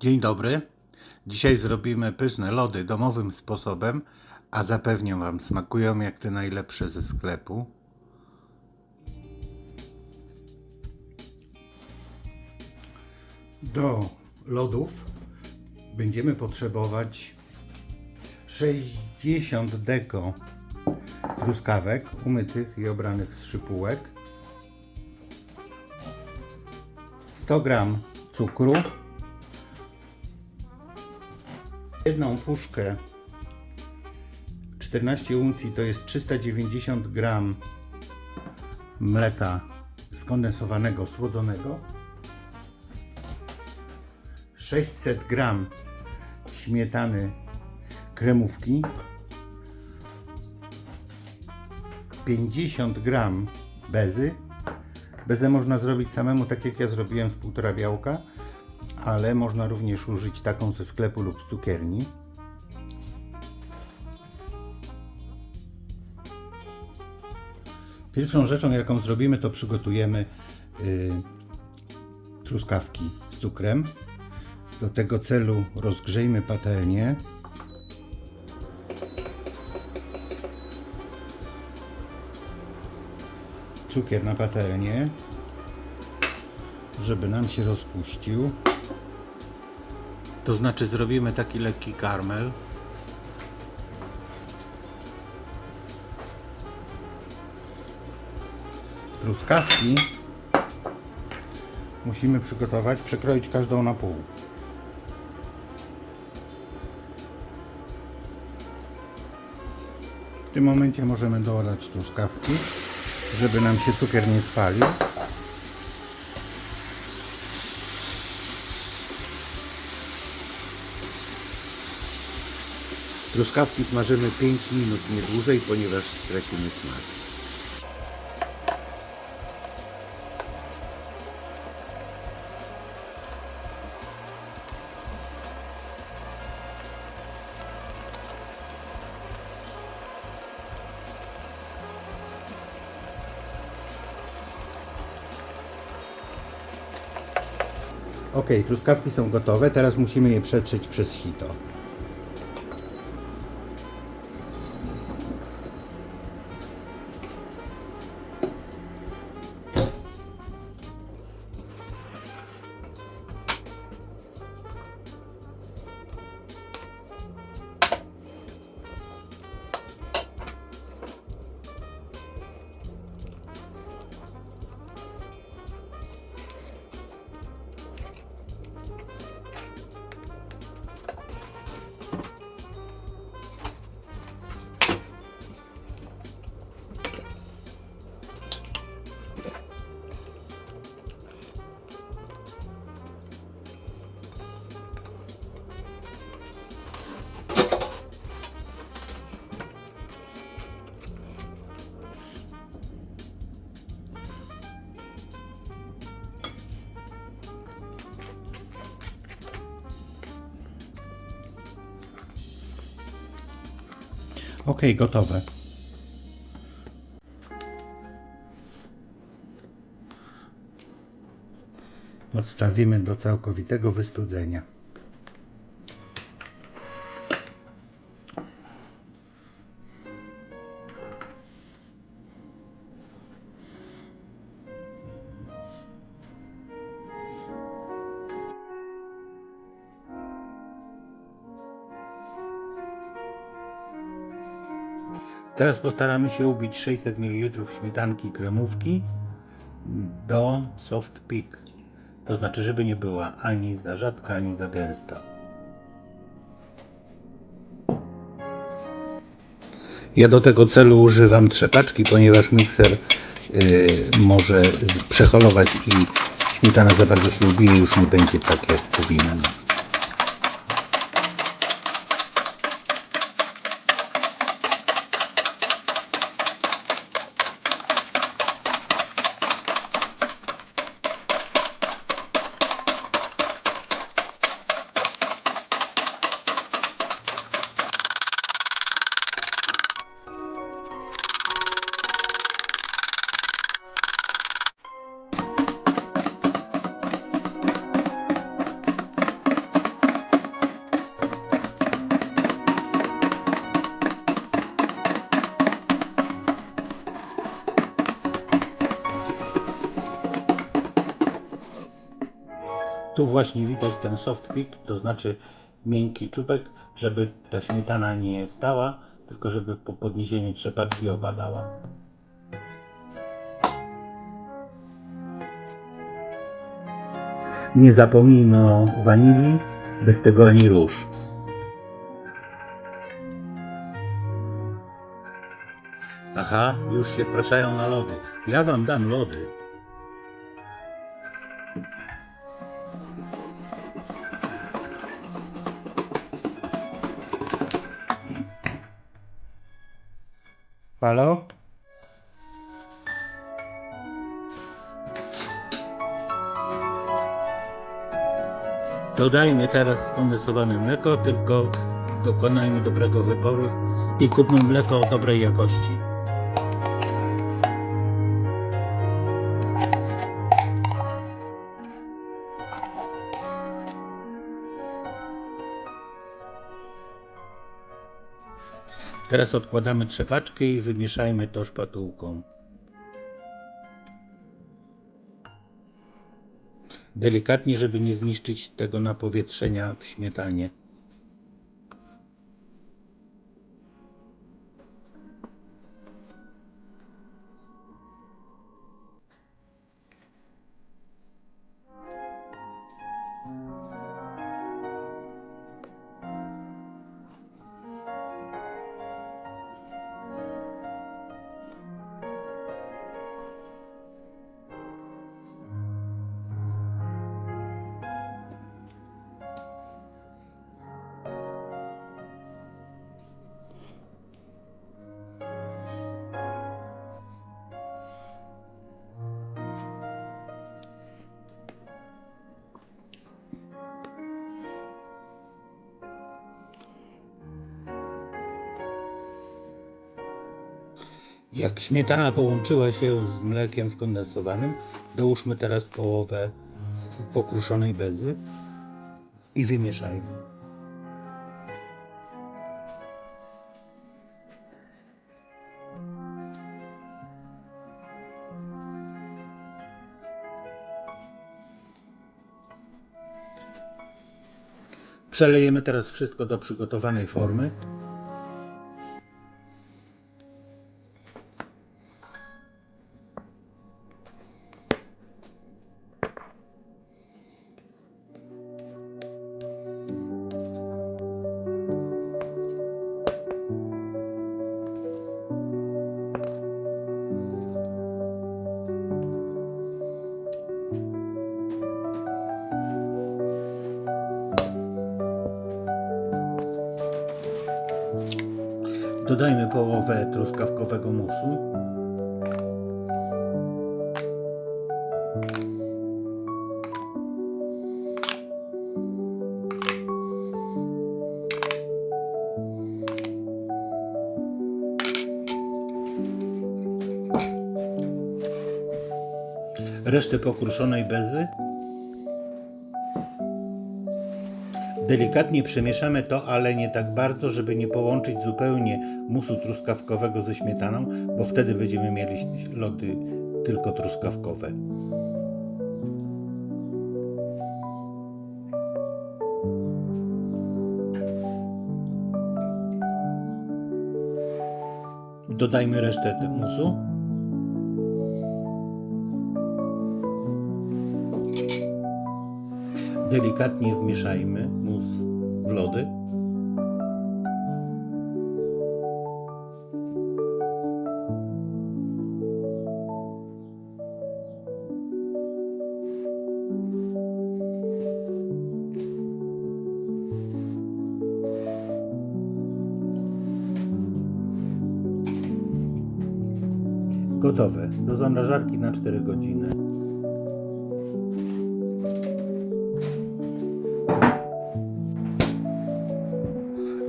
Dzień dobry. Dzisiaj zrobimy pyszne lody domowym sposobem, a zapewniam Wam, smakują jak te najlepsze ze sklepu. Do lodów będziemy potrzebować 60 deko truskawek umytych i obranych z szypułek, 100 gram cukru, jedną puszkę 14 uncji to jest 390 gram mleka skondensowanego, słodzonego. 600 gram śmietany kremówki. 50 gram bezy. Bezę można zrobić samemu tak jak ja zrobiłem z półtora białka ale można również użyć taką ze sklepu lub z cukierni. Pierwszą rzeczą, jaką zrobimy, to przygotujemy y, truskawki z cukrem. Do tego celu rozgrzejmy patelnię. Cukier na patelnię, żeby nam się rozpuścił. To znaczy zrobimy taki lekki karmel. Truskawki musimy przygotować, przekroić każdą na pół. W tym momencie możemy dolać truskawki, żeby nam się cukier nie spalił. Truskawki smażymy 5 minut, nie dłużej, ponieważ stracimy smak. Ok, truskawki są gotowe, teraz musimy je przetrzeć przez sito. Ok, gotowe. Odstawimy do całkowitego wystudzenia. Teraz postaramy się ubić 600 ml śmietanki kremówki do soft peak. To znaczy, żeby nie była ani za rzadka, ani za gęsta. Ja do tego celu używam trzepaczki, ponieważ mikser yy, może przeholować i śmietana za bardzo się ubije, już nie będzie tak jak powinna. Tu właśnie widać ten soft pick, to znaczy miękki czubek, żeby ta śmietana nie stała, tylko żeby po podniesieniu trzepaczki opadała. Nie zapomnijmy o wanilii, bez tego ani róż. Aha, już się spraszają na lody. Ja wam dam lody. Halo? Dodajmy teraz skondensowane mleko, tylko dokonajmy dobrego wyboru i kupmy mleko dobrej jakości. Teraz odkładamy trzepaczkę i wymieszajmy to szpatułką. Delikatnie, żeby nie zniszczyć tego napowietrzenia w śmietanie. Jak śmietana połączyła się z mlekiem skondensowanym, dołóżmy teraz połowę pokruszonej bezy i wymieszajmy. Przelejemy teraz wszystko do przygotowanej formy. Dodajmy połowę truskawkowego musu. Resztę pokruszonej bezy. Delikatnie przemieszamy to, ale nie tak bardzo, żeby nie połączyć zupełnie musu truskawkowego ze śmietaną, bo wtedy będziemy mieli lody tylko truskawkowe. Dodajmy resztę musu. Delikatnie wmieszajmy mus w lody. Gotowe. Do zamrażarki na 4 godziny.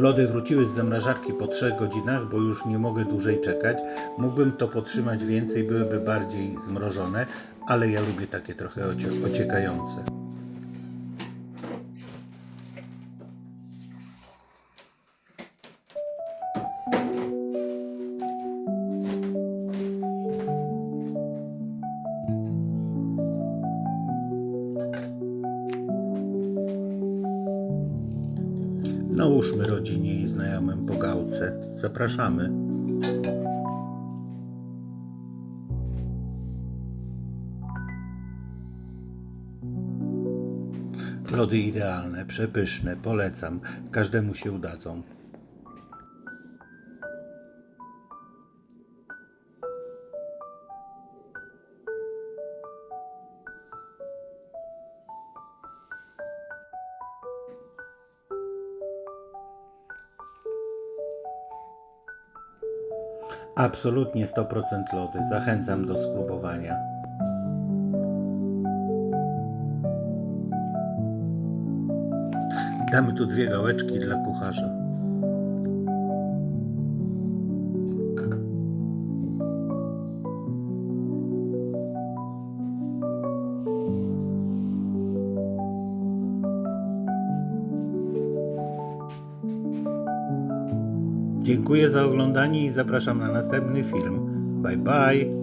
Lody wróciły z zamrażarki po 3 godzinach, bo już nie mogę dłużej czekać. Mógłbym to potrzymać więcej, byłyby bardziej zmrożone, ale ja lubię takie trochę ocie- ociekające. Nałóżmy rodzinie i znajomym po gałce. Zapraszamy. Lody idealne, przepyszne, polecam. Każdemu się udadzą. Absolutnie 100% lody. Zachęcam do spróbowania. Damy tu dwie gałeczki dla kucharza. Dziękuję za oglądanie i zapraszam na następny film. Bye bye.